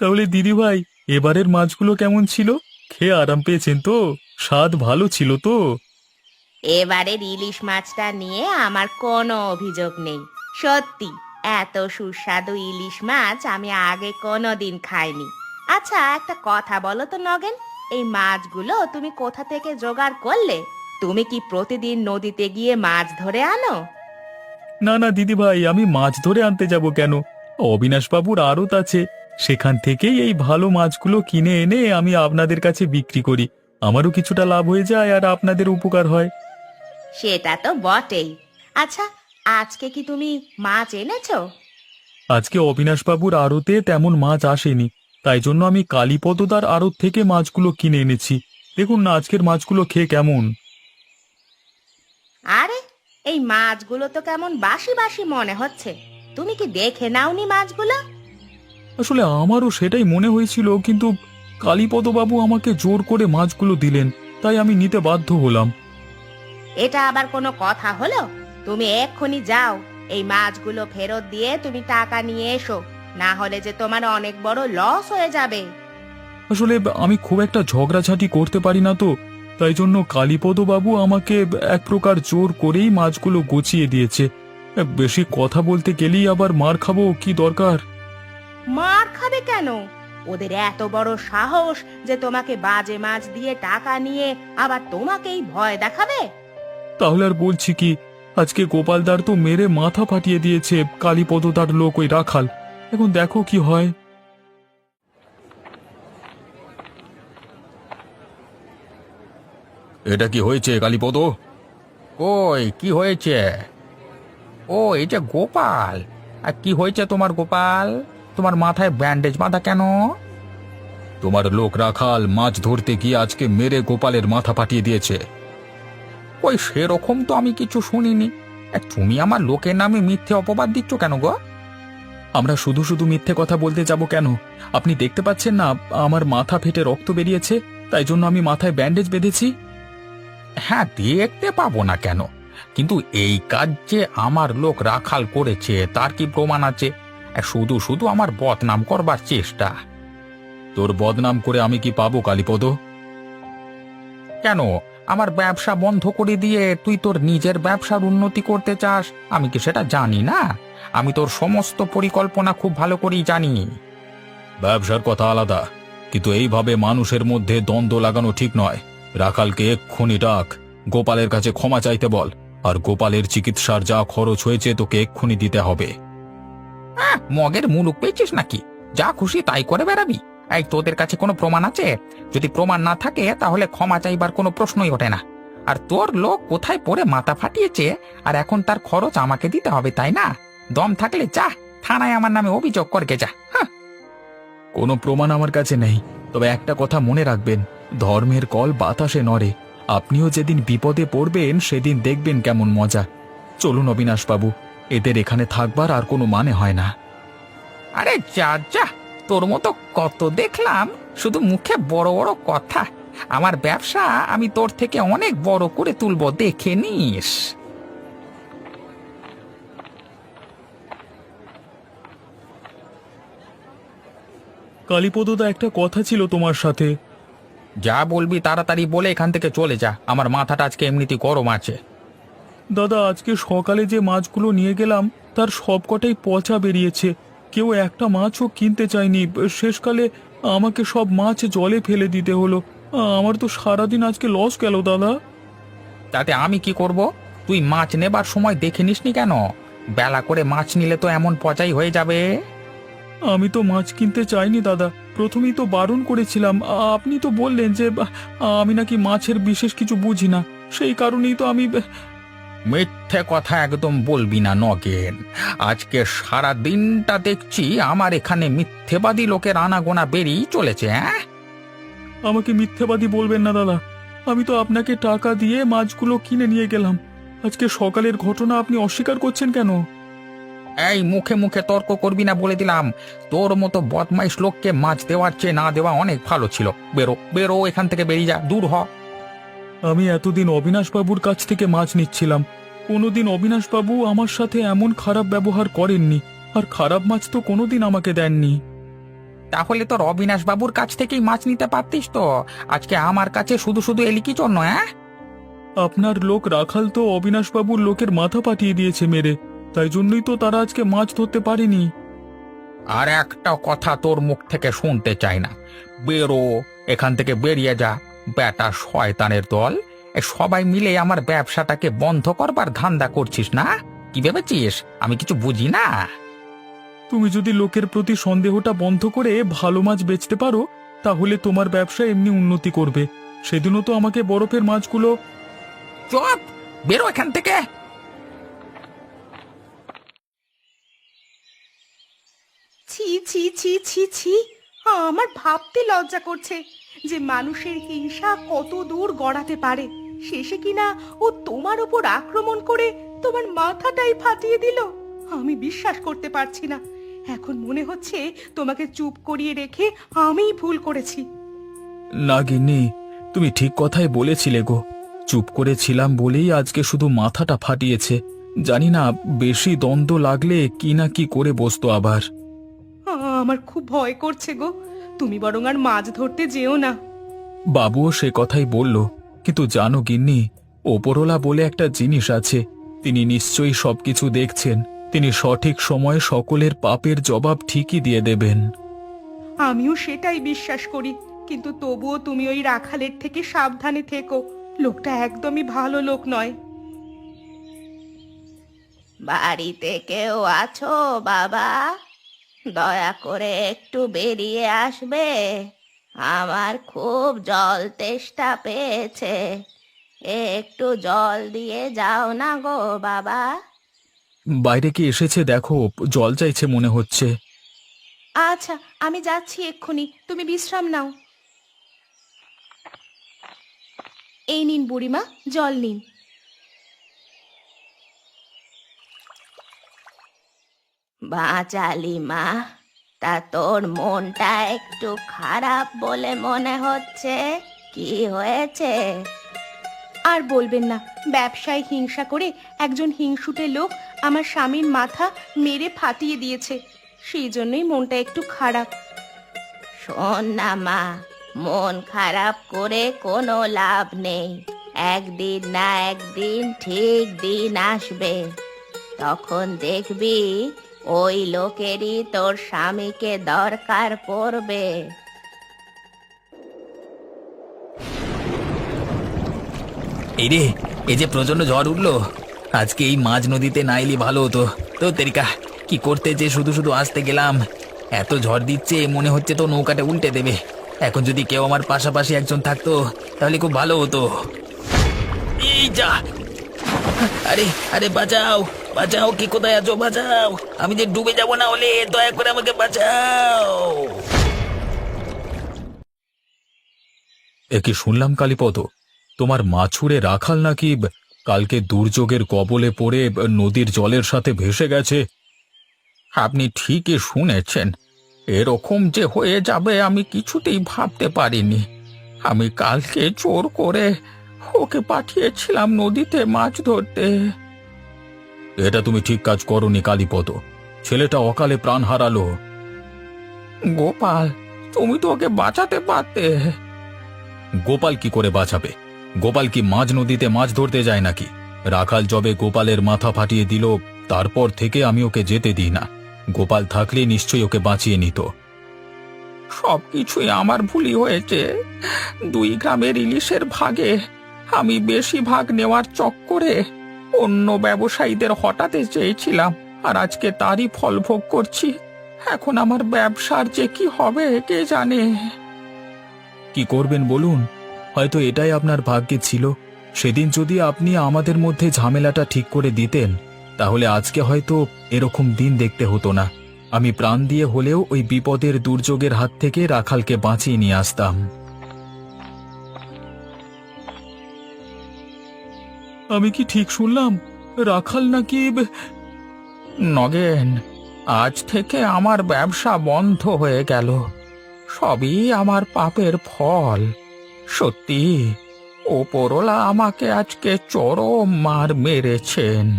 তাহলে দিদি ভাই এবারের মাছগুলো কেমন ছিল? খেয়ে আরাম পেয়েছেন তো? স্বাদ ভালো ছিল তো? এবারের ইলিশ মাছটা নিয়ে আমার কোনো অভিযোগ নেই। সত্যি এত সুস্বাদু ইলিশ মাছ আমি আগে কোনো দিন খাইনি। আচ্ছা একটা কথা বলো তো নগেন এই মাছগুলো তুমি কোথা থেকে জোগাড় করলে? তুমি কি প্রতিদিন নদীতে গিয়ে মাছ ধরে আনো? না না দিদি ভাই আমি মাছ ধরে আনতে যাব কেন? অবিনাশ বাবুর আড়ত আছে সেখান থেকেই এই ভালো মাছগুলো কিনে এনে আমি আপনাদের কাছে বিক্রি করি। আমারও কিছুটা লাভ হয়ে যায় আর আপনাদের উপকার হয়। সেটা তো বটেই। আচ্ছা আজকে কি তুমি মাছ এনেছো? আজকে অবিনাশ বাবুর আড়তে তেমন মাছ আসেনি। তাই জন্য আমি কালীপদদার আড়ত থেকে মাছগুলো কিনে এনেছি। দেখুন না আজকের মাছগুলো খেয়ে কেমন। আরে এই মাছগুলো তো কেমন বাসি বাসি মনে হচ্ছে। তুমি কি দেখে নাওনি মাছগুলো? আসলে আমারও সেটাই মনে হয়েছিল কিন্তু কালীপদবাবু আমাকে জোর করে মাছগুলো দিলেন তাই আমি নিতে বাধ্য হলাম। এটা আবার কোনো কথা হলো? তুমি এক্ষুনি যাও এই মাছগুলো ফেরত দিয়ে তুমি টাকা নিয়ে এসো না হলে যে তোমার অনেক বড় লস হয়ে যাবে। আসলে আমি খুব একটা ঝগড়াঝাটি করতে পারি না তো তাই জন্য কালীপদবাবু আমাকে এক প্রকার জোর করেই মাছগুলো গুছিয়ে দিয়েছে। বেশি কথা বলতে গেলেই আবার মার খাব কি দরকার? মার খাবে কেন? ওদের এত বড় সাহস যে তোমাকে বাজে মাছ দিয়ে টাকা নিয়ে আবার তোমাকেই ভয় দেখাবে? তাহলে আর বলছি কি আজকে গোপালদার তো মেরে মাথা ফাটিয়ে দিয়েছে কালীপদ তার লোক ওই রাখাল। এখন দেখো কি হয়। এটা কি হয়েছে কালীপদ? ওই কি হয়েছে? ও এটা গোপাল। আর কি হয়েছে তোমার গোপাল? তোমার মাথায় ব্যান্ডেজ বাঁধা কেন? তোমার লোক রাখাল মাছ ধরতে গিয়ে আজকে মেরে গোপালের মাথা ফাটিয়ে দিয়েছে। ওই সেরকম তো আমি কিছু শুনিনি। তুমি আমার লোকের নামে মিথ্যে অপবাদ দিচ্ছ কেন গো? আমরা শুধু শুধু মিথ্যে কথা বলতে যাব কেন? আপনি দেখতে পাচ্ছেন না আমার মাথা ফেটে রক্ত বেরিয়েছে তাই জন্য আমি মাথায় ব্যান্ডেজ বেঁধেছি। হ্যাঁ দেখতে পাবো না কেন। কিন্তু এই কাজ যে আমার লোক রাখাল করেছে তার কি প্রমাণ আছে? শুধু শুধু আমার বদনাম করবার চেষ্টা। তোর বদনাম করে আমি কি পাবো, কালীপদ? কেন? আমার ব্যবসা বন্ধ করে দিয়ে তুই তোর নিজের ব্যবসার উন্নতি করতে চাস? আমি কি সেটা জানি না? আমি তোর সমস্ত পরিকল্পনা খুব ভালো করেই জানি। ব্যবসার কথা আলাদা, কিন্তু এইভাবে মানুষের মধ্যে দ্বন্দ্ব লাগানো ঠিক নয়। রাখালকে এক্ষুনি ডাক, গোপালের কাছে ক্ষমা চাইতে বল, আর গোপালের চিকিৎসার যা খরচ হয়েছে তোকে এক্ষুনি দিতে হবে। আহ, মগের মুলুক পেয়েছিস নাকি? যা খুশি তাই করে বেড়াবি। এই তোদের কাছে কোনো প্রমাণ আছে? যদি প্রমাণ না থাকে তাহলে ক্ষমা চাইবার কোনো প্রশ্নই ওঠে না। আর তোর লোক কোথায় পড়ে মাথা ফাটিয়েছে আর এখন তার খরচ আমাকে দিতে হবে তাই না? দম থাকলে যা থানায় আমার নামে অভিযোগ করকে যা হ্যাঁ। কোনো প্রমাণ আমার কাছে নেই তবে একটা কথা মনে রাখবেন ধর্মের কল বাতাসে নড়ে। আপনিও যেদিন বিপদে পড়বেন সেদিন দেখবেন কেমন মজা। চলুন অবিনাশবাবু এদের এখানে থাকবার আর কোনো মানে হয় না। আরে যা যা তোর মতো কত দেখলাম শুধু মুখে বড় বড় কথা। আমার ব্যবসা আমি তোর থেকে অনেক বড় করে তুলবো দেখে নিস। কালীপদদা একটা কথা ছিল তোমার সাথে। যা বলবি তাড়াতাড়ি বলে এখান থেকে চলে যা আমার মাথাটা আজকে এমনিতেই গরম আছে। দাদা আজকে সকালে যে মাছগুলো নিয়ে গেলাম তার সবকটাই পচা বেরিয়েছে। কেউ একটা মাছও কিনতে চায়নি। শেষকালে আমাকে সব মাছ জলে ফেলে দিতে হলো। আমার তো সারাদিন আজকে লস গেল দাদা। তাতে আমি কি করব? তুই মাছ নেবার সময় দেখে নিসনি কেন? বেলা করে মাছ নিলে তো এমন পচাই হয়ে যাবে। আমি তো মাছ কিনতে চাইনি দাদা। প্রথমেই তো বারণ করেছিলাম। আপনি তো বললেন যে আমি নাকি মাছের বিশেষ কিছু বুঝি না। সেই কারণেই তো আমি মিথ্যে কথা একদম বলবি না নগেন। আজকে সারা দিনটা দেখছি আমার এখানে মিথ্যেবাদী লোকের আনাগোনা বেরিয়ে চলেছে হ্যাঁ আমাকে মিথ্যেবাদী বলবেন না দাদা। আমি তো আপনাকে টাকা দিয়ে মাছগুলো কিনে নিয়ে গেলাম। আজকে সকালের ঘটনা আপনি অস্বীকার করছেন কেন? এই মুখে মুখে তর্ক করবি না বলে দিলাম। তোর মতো বদমাইশ লোককে মাছ দেওয়ার চেয়ে না দেওয়া অনেক ভালো ছিল। বেরো বেরো এখান থেকে বেরিয়ে যা দূর হ। আমি এতদিন অবিনাশবাবুর কাছ থেকে মাছ নিচ্ছিলাম। কোনোদিন অবিনাশবাবু আমার সাথে এমন খারাপ ব্যবহার করেননি আর খারাপ মাছ তো কোনোদিন আমাকে দেননি। তাহলে তোর অবিনাশবাবুর কাছ থেকেই মাছ নিতে পারতিস তো? আজকে আমার কাছে শুধু শুধু এলি কি জন্য হ্যাঁ আপনার লোক রাখাল তো অবিনাশবাবুর লোকের মাথা পাঠিয়ে দিয়েছে মেরে তাই জন্যই তো তারা আজকে মাছ ধরতে পারেনি। আর একটা কথা তোর মুখ থেকে শুনতে চাই না। বেরো এখান থেকে বেরিয়ে যা। বেটা শয়তানের দল এ সবাই মিলে আমার ব্যবসাটাকে বন্ধ করবার ধান্দা করছিস না? কি ভেবেছিস? আমি কিছু বুঝি না। তুমি যদি লোকের প্রতি সন্দেহটা বন্ধ করে ভালো মাছ বেচতে পারো তাহলে তোমার ব্যবসা এমনি উন্নতি করবে। সেদিনও তো আমাকে বরফের মাছগুলো চুপ! বেরো এখান থেকে! ছি ছি ছি ছি ছি আমার ভাবতে লজ্জা করছে। যে মানুষের হিংসা কত দূর গড়াতে পারে শেষে কিনা ও তোমার উপর আক্রমণ করে তোমার মাথাটাই ফাটিয়ে দিল? আমি বিশ্বাস করতে পারছি না। এখন মনে হচ্ছে তোমাকে চুপ করিয়ে রেখে আমিই ভুল করেছি। না গিন্নি তুমি ঠিক কথাই বলেছিলে গো। চুপ করেছিলাম বলেই আজকে শুধু মাথাটা ফাটিয়েছে। জানি না বেশি দ্বন্দ্ব লাগলে কি না কি করে বসতো আবার। আমার খুব ভয় করছে গো। তুমি বরং আর মাছ ধরতে যেও না। বাবুও সে কথাই বলল কিন্তু জানো গিন্নি ওপরওয়ালা বলে একটা জিনিস আছে তিনি নিশ্চয়ই সবকিছু দেখছেন তিনি সঠিক সময়ে সকলের পাপের জবাব ঠিকই দিয়ে দেবেন। আমিও সেটাই বিশ্বাস করি কিন্তু তবুও তুমি ওই রাখালের থেকে সাবধানে থেকো লোকটা একদমই ভালো লোক নয়। বাড়িতে কেউ আছো বাবা? দয়া করে একটু বেরিয়ে আসবে। আমার খুব জল তেষ্টা পেয়েছে। একটু জল দিয়ে যাও না গো বাবা। বাইরে কি এসেছে দেখো জল চাইছে মনে হচ্ছে। আচ্ছা আমি যাচ্ছি এক্ষুনি তুমি বিশ্রাম নাও। এই নিন বুড়িমা জল নিন। বাঁচালি মা তা তোর মনটা একটু খারাপ বলে মনে হচ্ছে। কি হয়েছে? আর বলবেন না ব্যবসায় হিংসা করে একজন হিংসুটে লোক আমার স্বামীর মাথা মেরে ফাটিয়ে দিয়েছে। সেই জন্যই মনটা একটু খারাপ। শোন না মা মন খারাপ করে কোনো লাভ নেই। একদিন না একদিন ঠিক দিন আসবে। তখন দেখবি ওই লোকেরই তোর স্বামীকে দরকার পড়বে। এই রে, এই যে প্রচণ্ড ঝড় উঠল, আজকে এই মাঝ নদীতে না এলে ভালো হতো। তো তেরিকা, কি করতে যে শুধু শুধু আসতে গেলাম? এত ঝড় দিচ্ছে, মনে হচ্ছে তো নৌকাটা উল্টে দেবে। এখন যদি কেউ আমার পাশাপাশি একজন থাকতো, তাহলে খুব ভালো হতো। এই যা! আরে আরে বাঁচাও! বাঁচাও, কি কোথায় আছো? বাঁচাও। আমি যে ডুবে যাব না হলে, দয়া করে আমাকে বাঁচাও। এ কি শুনলাম, কালীপদ? তোমার মাছুরে রাখাল নাকি কালকে দুর্যোগের কবলে পড়ে নদীর জলের সাথে ভেসে গেছে? আপনি ঠিকই শুনেছেন। এরকম যে হয়ে যাবে, আমি কিছুতেই ভাবতে পারিনি। আমি কালকে জোর করে ওকে পাঠিয়েছিলাম নদীতে মাছ ধরতে। এটা তুমি ঠিক কাজ করনি কালীপদ। ছেলেটা অকালে প্রাণ হারালো। গোপাল তুমি তো ওকে বাঁচাতে পারতে। গোপাল কি করে বাঁচাবে? গোপাল কি মাঝ নদীতে মাছ ধরতে যায় নাকি? রাখাল জবে গোপালের মাথা ফাটিয়ে দিল তারপর থেকে আমি ওকে যেতে দিই না। গোপাল থাকলে নিশ্চয়ই ওকে বাঁচিয়ে নিত। সবকিছুই আমার ভুলই হয়েছে। দুই গ্রামের ইলিশের ভাগে আমি বেশি ভাগ নেওয়ার চক্করে অন্য ব্যবসায়ীদের হটাতে চেয়েছিলাম, আর আজকে তারই ফল ভোগ করছি। এখন আমার ব্যবসার যে কি হবে, কে জানে? কি করবেন বলুন? হয়তো এটাই আপনার ভাগ্যে ছিল। সেদিন যদি আপনি আমাদের মধ্যে ঝামেলাটা ঠিক করে দিতেন, তাহলে আজকে হয়তো এরকম দিন দেখতে হতো না। আমি প্রাণ দিয়ে হলেও ওই বিপদের দুর্যোগের হাত থেকে রাখালকে বাঁচিয়ে নিয়ে আসতাম। আমি কি ঠিক শুনলাম? রাখাল নাকি নগেন, আজ থেকে আমার ব্যবসা বন্ধ হয়ে গেল। সবই আমার পাপের ফল। সত্যি, ওপরওয়ালা আমাকে আজকে চরম মার মেরেছেন।